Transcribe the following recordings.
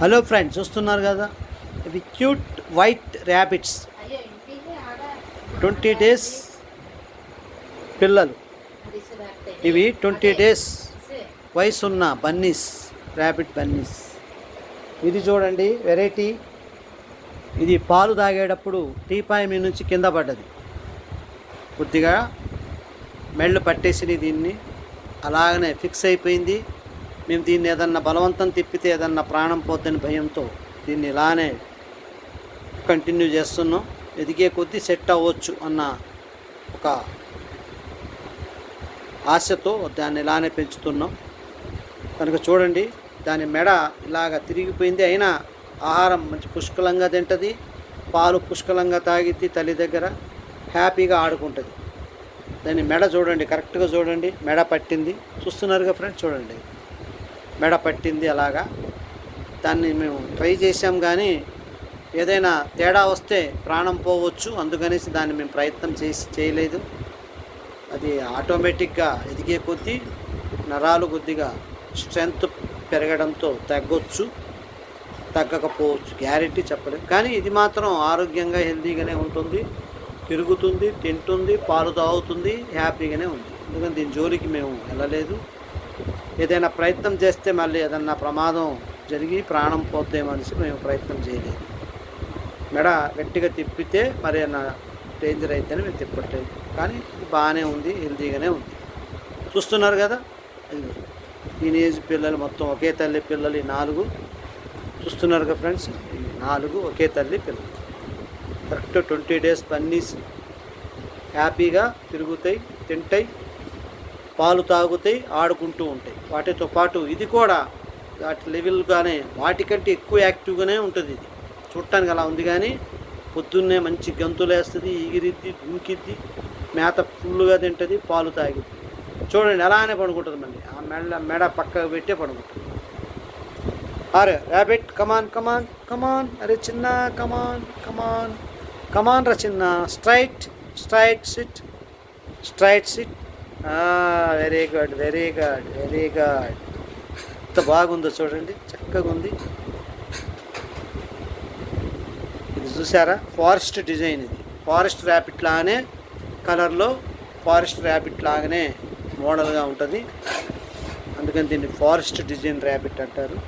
Hello friends చూస్తున్నారు కదా? ఇవి cute white rabbits twenty days పిల్లలు. ఇవి ట్వంటీ డేస్ వయసున్న వయసు ఉన్న బన్నీస్ ర్యాబిట్ బన్నీస్ ఇది చూడండి వెరైటీ ఇది పాలు తాగేటప్పుడు టీపాయి మీ నుంచి కింద పడ్డది. కొద్దిగా మెళ్ళు పట్టేసింది దీన్ని. అలాగనే ఫిక్స్ అయిపోయింది. మేము దీన్ని ఏదన్నా బలవంతం తిప్పితే ఏదన్నా ప్రాణం పోద్దని భయంతో దీన్ని ఇలానే కంటిన్యూ చేస్తున్నాం. ఎదిగే కొద్దీ సెట్ అవ్వచ్చు అన్న ఒక ఆశతో దాన్ని ఇలానే పెంచుతున్నాం. కనుక చూడండి దాని మెడ ఇలాగ తిరిగిపోయింది. అయినా ఆహారం మంచి పుష్కలంగా తింటుంది పాలు పుష్కలంగా తాగిద్ది తల్లి దగ్గర హ్యాపీగా ఆడుకుంటుంది. దాని మెడ చూడండి కరెక్ట్గా చూడండి మెడ పట్టింది. చూస్తున్నారుగా ఫ్రెండ్స్ చూడండి. మెడ పట్టింది అలాగా. దాన్ని మేము ట్రై చేసాం కానీ ఏదైనా తేడా వస్తే ప్రాణం పోవచ్చు అందుకనేసి దాన్ని మేము ప్రయత్నం చేసి చేయలేదు. అది ఆటోమేటిక్గా ఎదిగే కొద్దీ నరాలు కొద్దిగా స్ట్రెంగ్త్ పెరగడంతో తగ్గొచ్చు తగ్గకపోవచ్చు గ్యారెంటీ చెప్పలేము కానీ ఇది మాత్రం ఆరోగ్యంగా హెల్తీగానే ఉంటుంది. తిరుగుతుంది తింటుంది పాలు తాగుతుంది హ్యాపీగానే ఉంది. ఎందుకంటే దీని జోలికి మేము వెళ్ళలేదు. ఏదైనా ప్రయత్నం చేస్తే మళ్ళీ ఏదన్నా ప్రమాదం జరిగి ప్రాణం పోద్దేమో అనేసి మేము ప్రయత్నం చేయలేదు. మెడ గట్టిగా తిప్పితే మరి ఏమన్నా డేంజర్ అయితేనే మేము తిప్పట్లేదు. కానీ ఇది బాగానే ఉంది హెల్తీగానే ఉంది. చూస్తున్నారు కదా? టీనేజ్ పిల్లలు మొత్తం ఒకే తల్లి పిల్లలు నాలుగు. చూస్తున్నారు కదా ఫ్రెండ్స్ నాలుగు ఒకే తల్లి పిల్లలు. కరెక్ట్ ట్వంటీ డేస్ పన్నీస్ హ్యాపీగా తిరుగుతాయి తింటాయి. పాలు తాగుతాయి ఆడుకుంటూ ఉంటాయి. వాటితో పాటు ఇది కూడా వాటి లెవెల్గానే వాటికంటే ఎక్కువ యాక్టివ్గానే ఉంటుంది ఇది. చూడటానికి అలా ఉంది కానీ పొద్దున్నే మంచి గంతులు వేస్తుంది ఎగిరిద్ది దుంకిద్ది మేత ఫుల్గా తింటుంది పాలు తాగిద్ది చూడండి అలానే పడుకుంటుంది మళ్ళీ. ఆ మెడ మెడ పక్కకు పెట్టే పడుకుంటుంది. అరే ర్యాబిట్ కమాన్ కమాన్ కమాన్ అరే చిన్న కమాన్ కమాన్ కమాన్ రా చిన్న. Straight straight sit straight sit very good very good very good ఎంత బాగుందో చూడండి చక్కగా ఉంది. ఇది చూసారా? ఫారెస్ట్ డిజైన్ ఇది. ఫారెస్ట్ ర్యాపిడ్ లాగానే కలర్లో ఫారెస్ట్ ర్యాపిడ్ లాగానే మోడల్గా ఉంటుంది. అందుకని దీన్ని ఫారెస్ట్ డిజైన్ ర్యాపిడ్ అంటారు.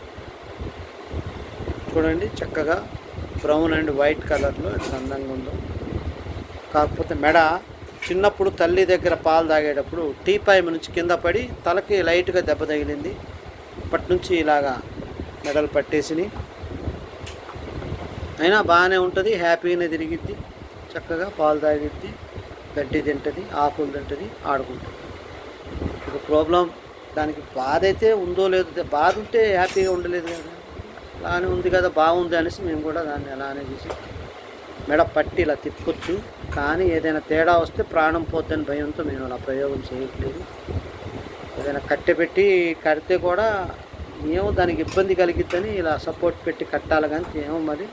చూడండి చక్కగా బ్రౌన్ అండ్ వైట్ కలర్లో ఎంత అందంగా ఉందో. కాకపోతే మెడ చిన్నప్పుడు తల్లి దగ్గర పాలు తాగేటప్పుడు టీపాయ్ నుంచి కింద పడి తలకి లైట్గా దెబ్బ తగిలింది. అప్పటి నుంచి ఇలాగా మెడలు పట్టేసినాయి. అయినా బాగానే ఉంటుంది హ్యాపీగానే తిరిగిద్ది. చక్కగా పాలు తాగిద్ది గడ్డి తింటుంది ఆకులు తింటుంది ఆడుకుంటుంది. ఇప్పుడు ప్రాబ్లం దానికి బాధ అయితే ఉందో లేదో బాధ ఉంటే హ్యాపీగా ఉండలేదు కదా. అలానే ఉంది కదా బాగుంది అనేసి మేము కూడా దాన్ని అలానే చూసి. మెడ పట్టి ఇలా తిప్పొచ్చు కానీ ఏదైనా తేడా వస్తే ప్రాణం పోద్దని భయంతో మేము అలా ప్రయోగం చేయట్లేదు. ఏదైనా కట్టె పెట్టి కడితే కూడా ఏమో దానికి ఇబ్బంది కలిగిద్దని ఇలా సపోర్ట్ పెట్టి కట్టాలి కానీ ఏమో మరి.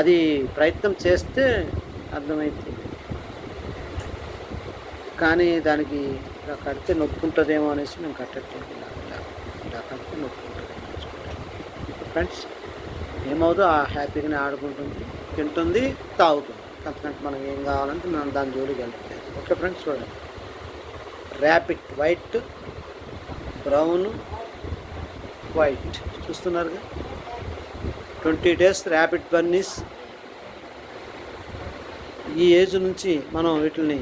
అది ప్రయత్నం చేస్తే అర్థమవుతుంది కానీ దానికి ఇలా కడితే నొప్పి ఉంటుందేమో అనేసి మేము కట్టట్లేదు ఇలా ఇలా ఇలా కడితే నొప్పి ఉంటుందేమో ఫ్రెండ్స్ ఏమవుతుందో ఆ హ్యాపీగానే ఆడుకుంటుంది తింటుంది తాగుతుంది. అంతకంటే మనకి ఏం కావాలంటే మనం దాని జోలికి వెళ్తలేదు ఓకే ఫ్రెండ్స్ చూడండి. ర్యాపిడ్ వైట్ బ్రౌన్ వైట్ చూస్తున్నారుగా? ట్వంటీ డేస్ ర్యాపిడ్ బన్నీస్ ఈ ఏజ్ నుంచి మనం వీటిని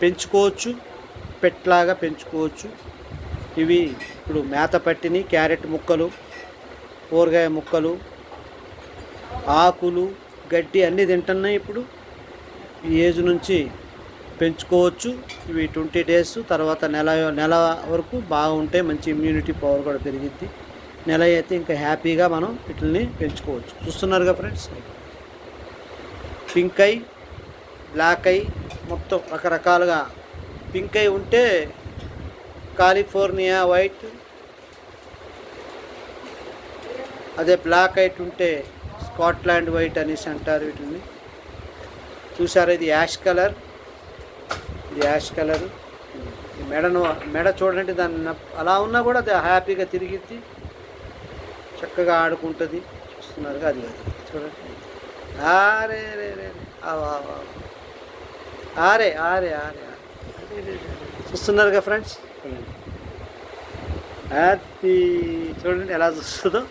పెంచుకోవచ్చు పెట్లాగా పెంచుకోవచ్చు. ఇవి ఇప్పుడు మేత పట్టిని క్యారెట్ ముక్కలు కూరగాయ ముక్కలు ఆకులు గడ్డి అన్నీ తింటున్నాయి ఇప్పుడు. ఈ ఏజ్ నుంచి పెంచుకోవచ్చు. ఇవి ట్వంటీ డేస్ తర్వాత నెల నెల వరకు బాగుంటే మంచి ఇమ్యూనిటీ పవర్ కూడా పెరిగిద్ది. నెల అయితే ఇంకా హ్యాపీగా మనం వీటిని పెంచుకోవచ్చు. చూస్తున్నారుగా friends pink eye black eye మొత్తం రకరకాలుగా. పింక్ ఐ ఉంటే కాలిఫోర్నియా వైట్ అదే బ్లాక్ ఐట్ ఉంటే స్కాట్లాండ్ వైట్ అనేసి అంటారు వీటిని. చూసారా? ఇది యాష్ కలర్. ఇది యాష్ కలర్. మెడను మెడ చూడండి దాన్ని అలా ఉన్నా కూడా అది హ్యాపీగా తిరిగిద్ది. చక్కగా ఆడుకుంటుంది. చూస్తున్నారుగా అది. అది చూడండి. ఆరే రే రే ఆరే ఆరే ఆరే ఆరే. చూస్తున్నారుగా ఫ్రెండ్స్? అది చూడండి ఎలా చూస్తుందో.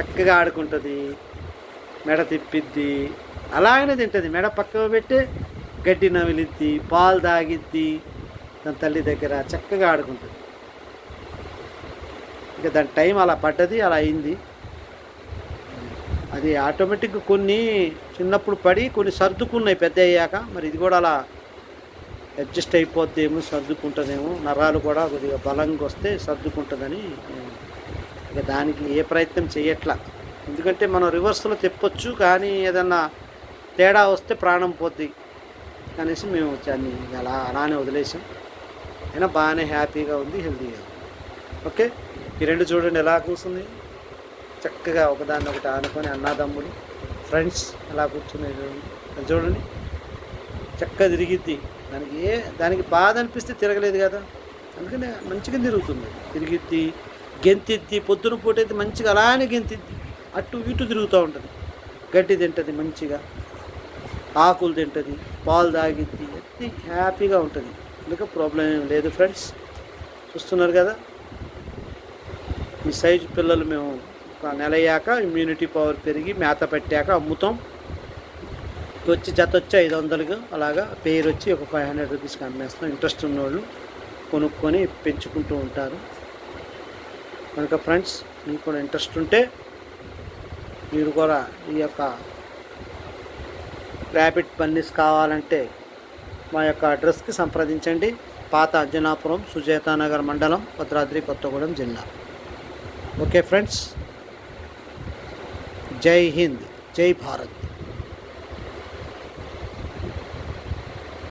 చక్కగా ఆడుకుంటుంది మెడ తిప్పిద్ది అలాగనే తింటుంది. మెడ పక్కకు పెట్టి గడ్డి నవిలిద్ది పాలు తాగిద్ది దాని తల్లి దగ్గర చక్కగా ఆడుకుంటుంది. ఇంకా దాని టైం అలా పడ్డది అలా అయింది. అది ఆటోమేటిక్గా కొన్ని చిన్నప్పుడు పడి కొన్ని సర్దుకున్నాయి పెద్ద అయ్యాక మరి ఇది కూడా అలా అడ్జస్ట్ అయిపోద్దేమో సర్దుకుంటుందేమో నరాలు కూడా కొద్దిగా బలంగా వస్తే సర్దుకుంటుందని ఇక దానికి ఏ ప్రయత్నం చేయట్లా. ఎందుకంటే మనం రివర్స్లో తెప్పొచ్చు కానీ ఏదన్నా తేడా వస్తే ప్రాణం పోద్ది అనేసి మేము దాన్ని అలా అలానే వదిలేసాం. అయినా బాగానే హ్యాపీగా ఉంది హెల్తీగా ఓకే? ఈ రెండు చూడండి ఎలా కూర్చుంది. చక్కగా ఒకదాన్ని ఒకటి ఆనుకొని అన్నదమ్ములు ఫ్రెండ్స్ ఎలా కూర్చున్నాయి చూడండి అది చూడండి. చక్కగా తిరిగిద్ది. దానికి ఏ దానికి బాధ అనిపిస్తే తిరగలేదు కదా. అందుకని మంచిగా తిరుగుతుంది. తిరిగిద్ది. గెంతిద్ది పొద్దున పూట అయితే మంచిగా అలానే గెంతిద్ది. అటు ఇటు తిరుగుతూ ఉంటుంది. గడ్డి తింటుంది మంచిగా. ఆకులు తింటుంది పాలు తాగిద్ది అన్నీ హ్యాపీగా ఉంటుంది. అందుకే ప్రాబ్లం ఏం లేదు ఫ్రెండ్స్ చూస్తున్నారు కదా? ఈ సైజు పిల్లలు మేము ఒక నెల అయ్యాక ఇమ్యూనిటీ పవర్ పెరిగి మేత పెట్టాక అమ్ముతాం. వచ్చి జత వచ్చి ఐదు వందలుగా అలాగా పేరు వచ్చి ఒక ఫైవ్ హండ్రెడ్ రూపీస్కి అమ్మేస్తాం. ఇంట్రెస్ట్ ఉన్నవాళ్ళు కొనుక్కొని పెంచుకుంటూ ఉంటారు. కనుక ఫ్రెండ్స్ మీకు కూడా ఇంట్రెస్ట్ ఉంటే మీరు కూడా ఈ యొక్క ర్యాపిడ్ పన్నీస్ కావాలంటే మా యొక్క అడ్రస్కి సంప్రదించండి. పాత అంజనాపురం సుజేతానగర్ మండలం భద్రాద్రి కొత్తగూడెం జిల్లా. ఓకే ఫ్రెండ్స్ జై హింద్ జై భారత్.